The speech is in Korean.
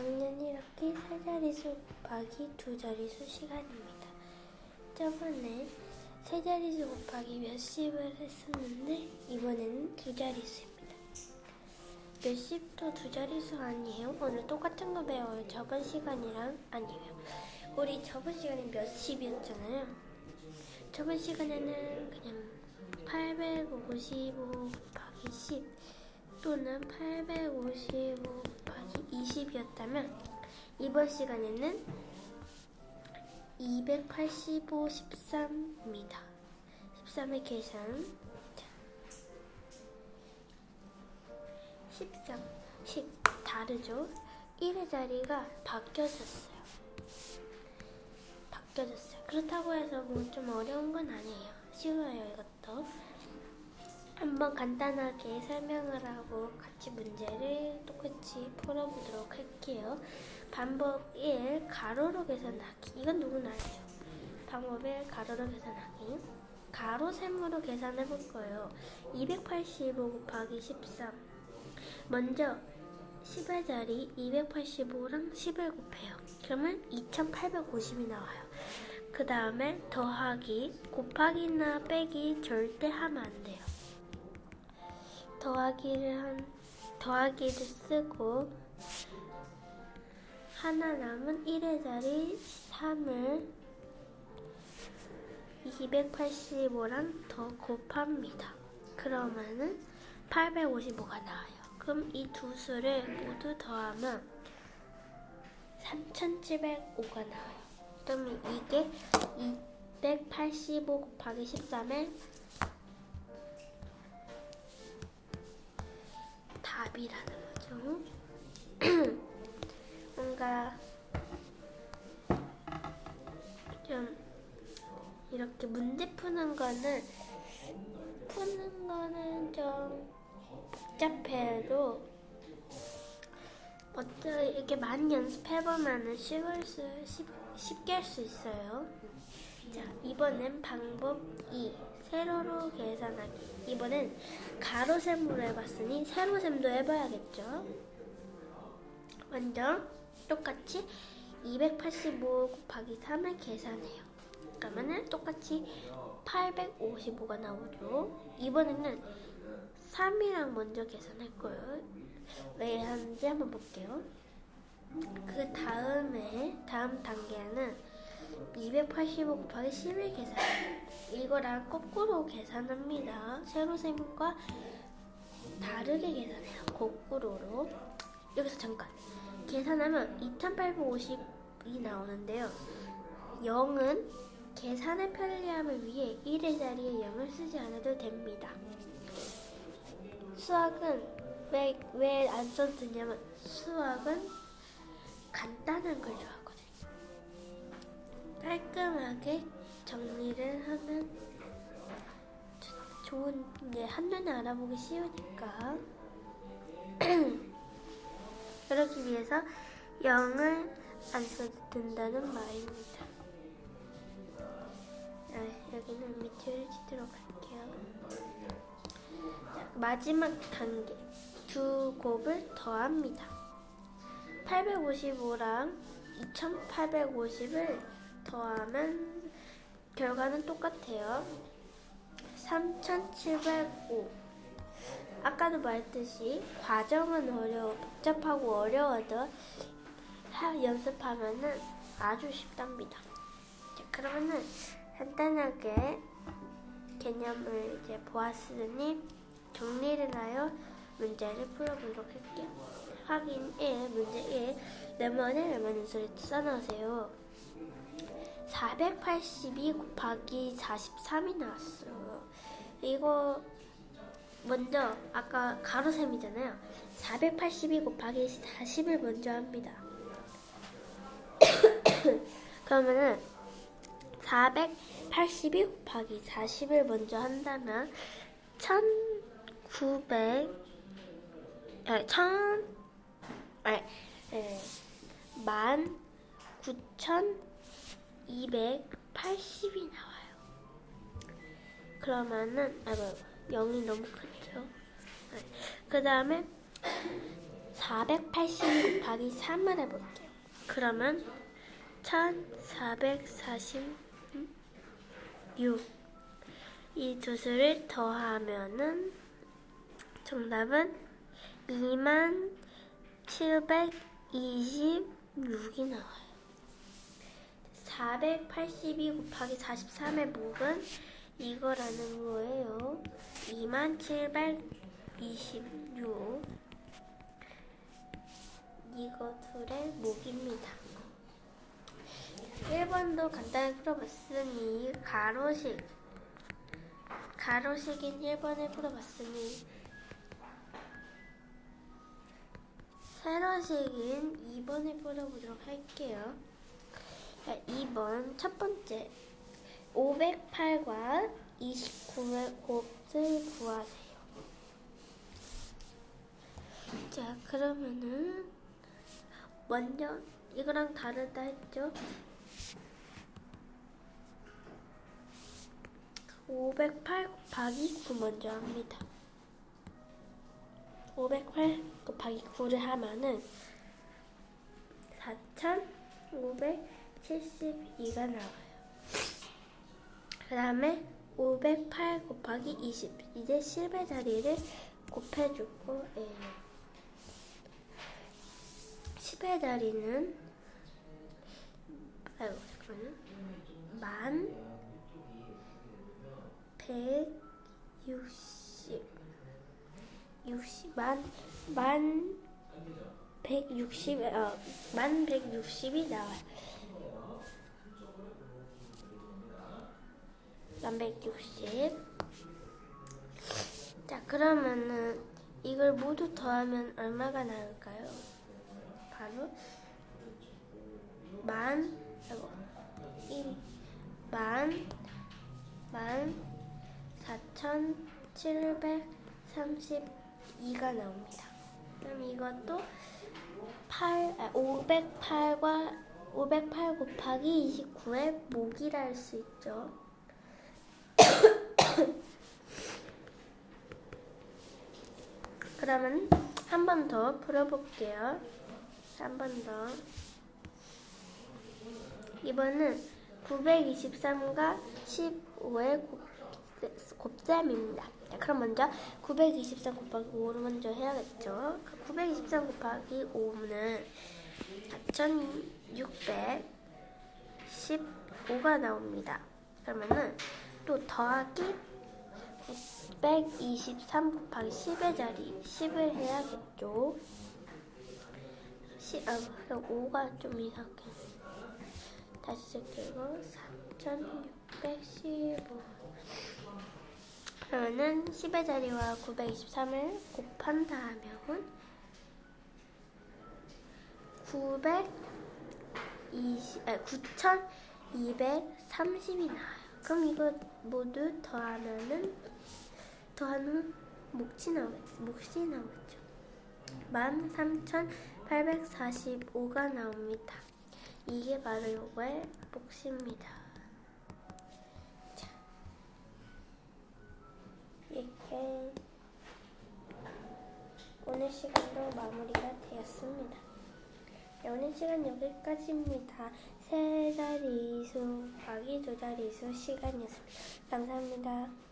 4학년 1학기 세 자리수 곱하기 두 자리수 시간입니다. 저번에 세 자리수 곱하기 몇십을 했었는데 이번에는 두 자리수입니다. 몇십도 두 자리수 아니에요? 오늘 똑같은 거 배워요. 저번 시간이랑 아니에요. 우리 저번 시간에 몇십이었잖아요. 저번 시간에는 그냥 855 곱하기 10 또는 855 곱하기 20이었다면 이번 시간에는 285 13입니다. 13의 계산 13, 10 다르죠? 1의 자리가 바뀌어졌어요. 바뀌어졌어요. 그렇다고 해서 뭐 좀 어려운 건 아니에요. 쉬워요, 이것도. 한번 간단하게 설명을 하고 같이 문제를 똑같이 풀어보도록 할게요. 방법 1. 가로로 계산하기. 이건 누구나 알죠. 방법 1. 가로로 계산하기. 가로 셈으로 계산해 볼 거예요. 285 곱하기 13. 먼저 10의 자리 285랑 10을 곱해요. 그러면 2850이 나와요. 그 다음에 더하기, 곱하기나 빼기 절대 하면 안 돼요. 더하기를 한, 더하기를 쓰고, 하나 남은 1의 자리 3을 285랑 더 곱합니다. 그러면은 855가 나와요. 그럼 이 두 수를 모두 더하면 3705가 나와요. 그러면 이게 285 곱하기 13의 답이라는 거죠. 뭔가 좀 이렇게 문제 푸는 거는 푸는 거는 좀 복잡해도 어떻게 이렇게 많이 연습해보면은 쉬울 수, 쉽, 쉽게 할 수 있어요. 자, 이번엔 방법 2. 세로로 계산하기. 이번엔 가로셈으로 해봤으니 세로셈도 해봐야겠죠. 먼저 똑같이 285 곱하기 3을 계산해요. 그러면은 똑같이 855가 나오죠. 이번에는 3이랑 먼저 계산할 거예요. 왜 하는지 한번 볼게요. 그 다음에 다음 단계는 285 곱하기 10을 계산. 이거랑 거꾸로 계산합니다. 세로셈과 다르게 계산해요. 거꾸로로. 여기서 잠깐. 계산하면 2850이 나오는데요. 0은 계산의 편리함을 위해 1의 자리에 0을 쓰지 않아도 됩니다. 수학은 왜, 왜안 썼느냐면 수학은 간단한 걸 좋아하거든요. 깔끔하게 정리를 하면 조- 좋은, 게 한눈에 알아보기 쉬우니까. 그러기 위해서 0을 안 써도 된다는 말입니다. 아, 여기는 밑줄을 치도록 할게요. 자, 마지막 단계. 두 곱을 더합니다. 855랑 2850을 더하면 결과는 똑같아요. 3705. 아까도 말했듯이 과정은 어려워, 복잡하고 어려워도 하- 연습하면은 아주 쉽답니다. 자, 그러면은 간단하게 개념을 이제 보았으니 정리를 하여 문제를 풀어보도록 할게요. 확인 1, 문제 1. 네모네 네모는 소리 써놓으세요. 482 곱하기 43이 나왔어요. 이거 먼저 아까 가로셈이잖아요. 482 곱하기 40을 먼저 합니다. 그러면은 482 곱하기 40을 먼저 한다면 1900 아, 천 아니 에, 만 구천 이백 팔십이 나와요. 그러면은 아 뭐, 0이 너무 크죠. 그 다음에 482 곱하기 3을 해볼게요. 그러면 1446. 이두 수를 더하면은 정답은 2만 726이 나와요. 482 곱하기 43의 목은 이거라는 거예요. 2만 726. 이거 둘의 목입니다. 1번도 간단히 풀어봤으니 가로식 가로식인 1번을 풀어봤으니 세로식인 2번을 풀어보도록 할게요. 자, 2번 첫 번째 508과 29의 곱을 구하세요. 자 그러면은 먼저 이거랑 다르다 했죠? 508 곱하기 9 먼저 합니다. 508 곱하기 9를 하면은 4,572가 나와요. 그 다음에 508 곱하기 20. 이제 10의 자리를 곱해줄 거예요. 10의 자리는 아이고 잠깐만요. 만 160. 60, 만, 만 160, 어, 만 160이 나와요. 만 160. 자, 그러면은 이걸 모두 더하면 얼마가 나올까요? 바로 만, 아이고, 일, 만, 만, 4,732가 나옵니다. 그럼 이것도 8, 아, 508과 508 곱하기 29의 목이라 할 수 있죠. 그러면 한 번 더 풀어볼게요. 한 번 더. 이번은 923과 15의 곱셈입니다. 자, 그럼 먼저 923 곱하기 5를 먼저 해야겠죠. 923 곱하기 5는 4615가 나옵니다. 그러면은 또 더하기 923 곱하기 10의 자리 10을 해야겠죠. 10, 아, 5가 좀 이상해. 다시 쓸게요. 3615. 그러면은 10의 자리와 923을 곱한다 하면 920, 아, 9230이 나와요. 그럼 이거 모두 더하면은 더하면 몫이 나오겠죠. 몫이 나오겠죠. 13,845가 나옵니다. 이게 바로 요거의 몫입니다. 자, 이렇게 오늘 시간도 마무리가 되었습니다. 네, 오늘 시간 여기까지입니다. 세 자리 수, 가기 두 자리 수 시간이었습니다. 감사합니다.